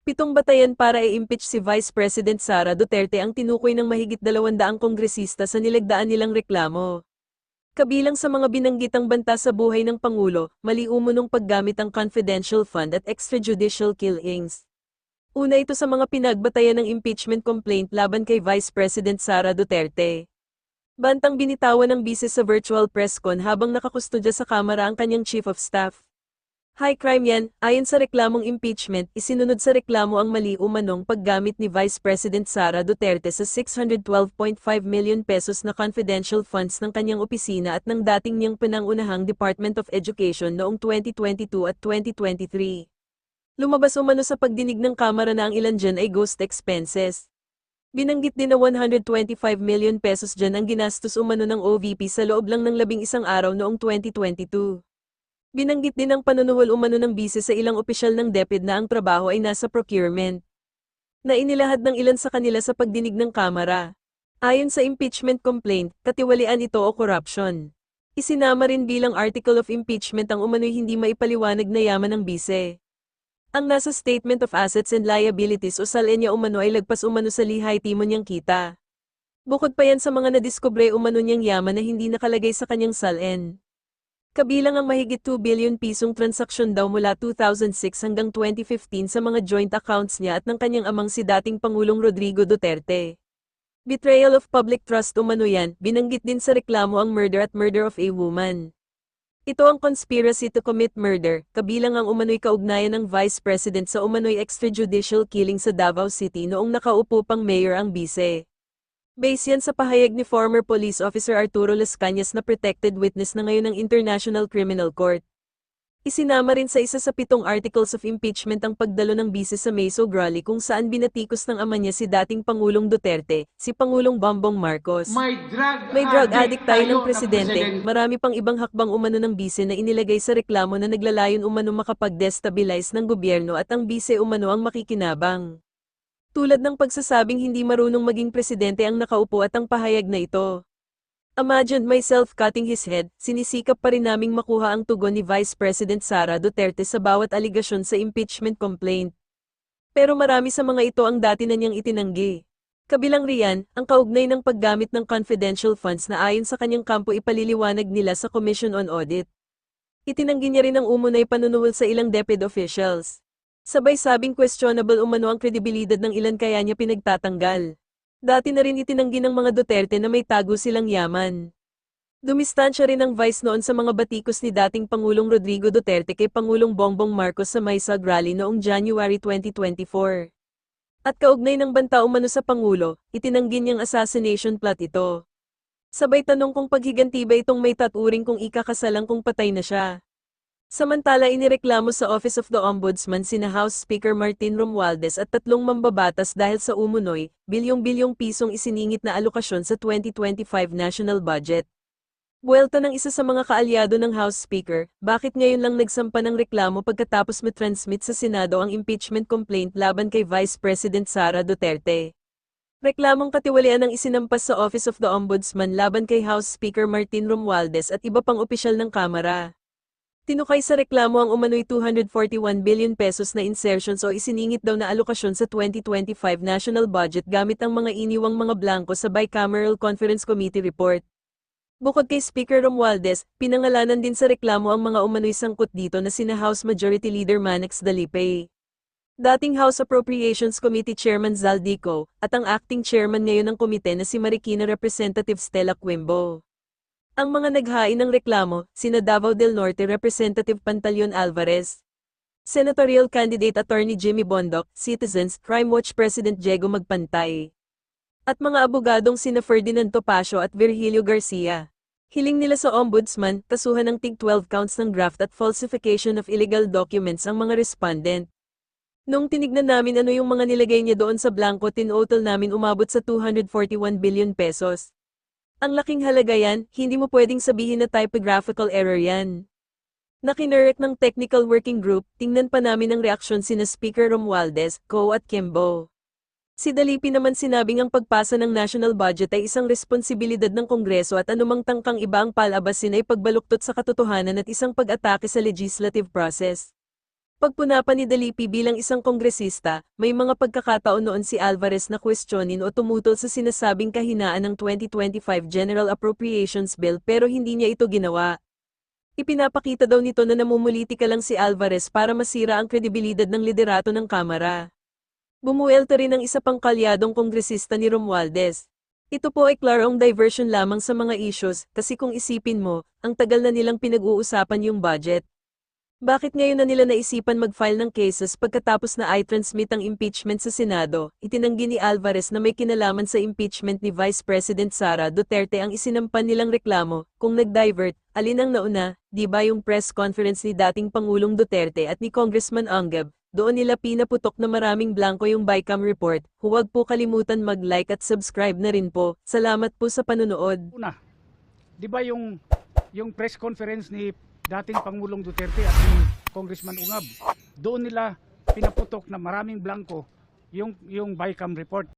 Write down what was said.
Pitong batayan para i-impeach si Vice President Sara Duterte ang tinukoy ng mahigit dalawandaang kongresista sa nilagdaan nilang reklamo. Kabilang sa mga binanggitang banta sa buhay ng Pangulo, mali umunong paggamit ang confidential fund at extrajudicial killings. Una ito sa mga pinagbatayan ng impeachment complaint laban kay Vice President Sara Duterte. Bantang binitawan ng bise sa virtual press con habang nakakustodya sa kamera ang kanyang chief of staff. High crime yan, ayon sa reklamong impeachment, isinunod sa reklamo ang mali umanong paggamit ni Vice President Sara Duterte sa 612.5 million pesos na confidential funds ng kanyang opisina at ng dating niyang pinangunahang Department of Education noong 2022 at 2023. Lumabas umano sa pagdinig ng kamera na ang ilan dyan ay ghost expenses. Binanggit din na 125 million pesos dyan ang ginastos umano ng OVP sa loob lang ng labing isang araw noong 2022. Binanggit din ang panunuhol umano ng bise sa ilang opisyal ng DepEd na ang trabaho ay nasa procurement. Na inilahad ng ilan sa kanila sa pagdinig ng kamera. Ayon sa impeachment complaint, katiwalian ito o corruption. Isinama rin bilang article of impeachment ang umano'y hindi maipaliwanag na yaman ng bise. Ang nasa Statement of Assets and Liabilities o SALENYA umano ay lagpas umano sa lihay timon niyang kita. Bukod pa yan sa mga nadiskubre umano niyang yaman na hindi nakalagay sa kanyang SALN. Kabilang ang mahigit 2 billion pisong transaksyon daw mula 2006 hanggang 2015 sa mga joint accounts niya at ng kanyang amang si dating Pangulong Rodrigo Duterte. Betrayal of public trust umano yan, binanggit din sa reklamo ang murder at murder of a woman. Ito ang conspiracy to commit murder, kabilang ang umano'y kaugnayan ng Vice President sa umano'y extrajudicial killing sa Davao City noong nakaupo pang mayor ang bise. Base yan sa pahayag ni former police officer Arturo Las Cañas na protected witness na ngayon ng International Criminal Court. Isinama rin sa isa sa pitong articles of impeachment ang pagdalo ng bise sa Meso Rally kung saan binatikos ng ama niya si dating Pangulong Duterte, si Pangulong Bongbong Marcos. May drug, May drug addict tayo ng na presidente, marami pang ibang hakbang umano ng bise na inilagay sa reklamo na naglalayon umano makapag-destabilize ng gobyerno at ang bise umano ang makikinabang. Tulad ng pagsasabing hindi marunong maging presidente ang nakaupo at ang pahayag na ito. Imagined myself cutting his head, sinisikap pa rin naming makuha ang tugon ni Vice President Sara Duterte sa bawat aligasyon sa impeachment complaint. Pero marami sa mga ito ang dati na niyang itinanggi. Kabilang riyan, ang kaugnay ng paggamit ng confidential funds na ayon sa kanyang kampo ipaliliwanag nila sa Commission on Audit. Itinanggi niya rin ang umunay panunuhol sa ilang DepEd officials. Sabay sabing questionable umano ang kredibilidad ng ilan kaya niya pinagtatanggal. Dati na rin itinanggi ng mga Duterte na may tago silang yaman. Dumistansya rin ang vice noon sa mga batikos ni dating Pangulong Rodrigo Duterte kay Pangulong Bongbong Marcos sa Maysag Rally noong January 2024. At kaugnay ng banta umano sa Pangulo, itinanggi niyang assassination plot ito. Sabay tanong kung paghiganti ba itong may taturing kung ikakasalang kung patay na siya. Samantala inireklamo sa Office of the Ombudsman sina House Speaker Martin Romualdez at tatlong mambabatas dahil sa umunoy, bilyong-bilyong pisong isiningit na alokasyon sa 2025 national budget. Buwelta ng isa sa mga kaalyado ng House Speaker, bakit ngayon lang nagsampa ng reklamo pagkatapos matransmit sa Senado ang impeachment complaint laban kay Vice President Sara Duterte. Reklamong katiwalian ang isinampas sa Office of the Ombudsman laban kay House Speaker Martin Romualdez at iba pang opisyal ng Kamara. Tinukay sa reklamo ang umano'y 241 billion pesos na insertions o isiningit daw na alokasyon sa 2025 national budget gamit ang mga iniwang mga blanco sa Bicameral Conference Committee report. Bukod kay Speaker Romualdez, pinangalanan din sa reklamo ang mga umano'y sangkot dito na sina House Majority Leader Manex Dalipe. Dating House Appropriations Committee Chairman Zaldico, at ang acting chairman ngayon ng komite na si Marikina Representative Stella Quimbo. Ang mga naghain ng reklamo, sina Davao del Norte Representative Pantaleon Alvarez, Senatorial Candidate Attorney Jimmy Bondoc, Citizens, Crime Watch President Diego Magpantay, at mga abogadong sina Ferdinand Topacio at Virgilio Garcia. Hiling nila sa Ombudsman, kasuhan ng tig 12 counts ng graft at falsification of illegal documents ang mga respondent. Nung tinignan namin ano yung mga nilagay niya doon sa blanco tinotal namin umabot sa 241 billion pesos. Ang laking halaga yan, hindi mo pwedeng sabihin na typographical error yan. Nakinurek ng technical working group, tingnan pa namin ang reaksyon sina Speaker Romualdez, Co at Kimbo. Si Dalipi naman sinabing ang pagpasa ng national budget ay isang responsibilidad ng Kongreso at anumang tangkang iba ang palabasin ay pagbaluktot sa katotohanan at isang pag-atake sa legislative process. Pagpunapa ni Dalipi bilang isang kongresista, may mga pagkakataon noon si Alvarez na kwestiyonin o tumutol sa sinasabing kahinaan ng 2025 General Appropriations Bill pero hindi niya ito ginawa. Ipinapakita daw nito na namumulitika lang si Alvarez para masira ang kredibilidad ng liderato ng Kamara. Bumuelta rin ang isa pang kalyadong kongresista ni Romualdez. Ito po ay klarong diversion lamang sa mga issues kasi kung isipin mo, ang tagal na nilang pinag-uusapan yung budget. Bakit ngayon na nila naisipan mag-file ng cases pagkatapos na i-transmit ang impeachment sa Senado? Itinanggi ni Alvarez na may kinalaman sa impeachment ni Vice President Sara Duterte ang isinampan nilang reklamo. Kung nag-divert, alin ang nauna, di ba yung press conference ni dating Pangulong Duterte at ni Congressman Angab? Doon nila pinaputok na maraming blanco yung BICAM report. Huwag po kalimutan mag-like at subscribe na rin po. Salamat po sa panonood. Una, di ba yung, yung press conference ni dating Pangulong Duterte at ni Congressman Ungab, doon nila pinaputok na maraming blanco yung, yung BICAM report.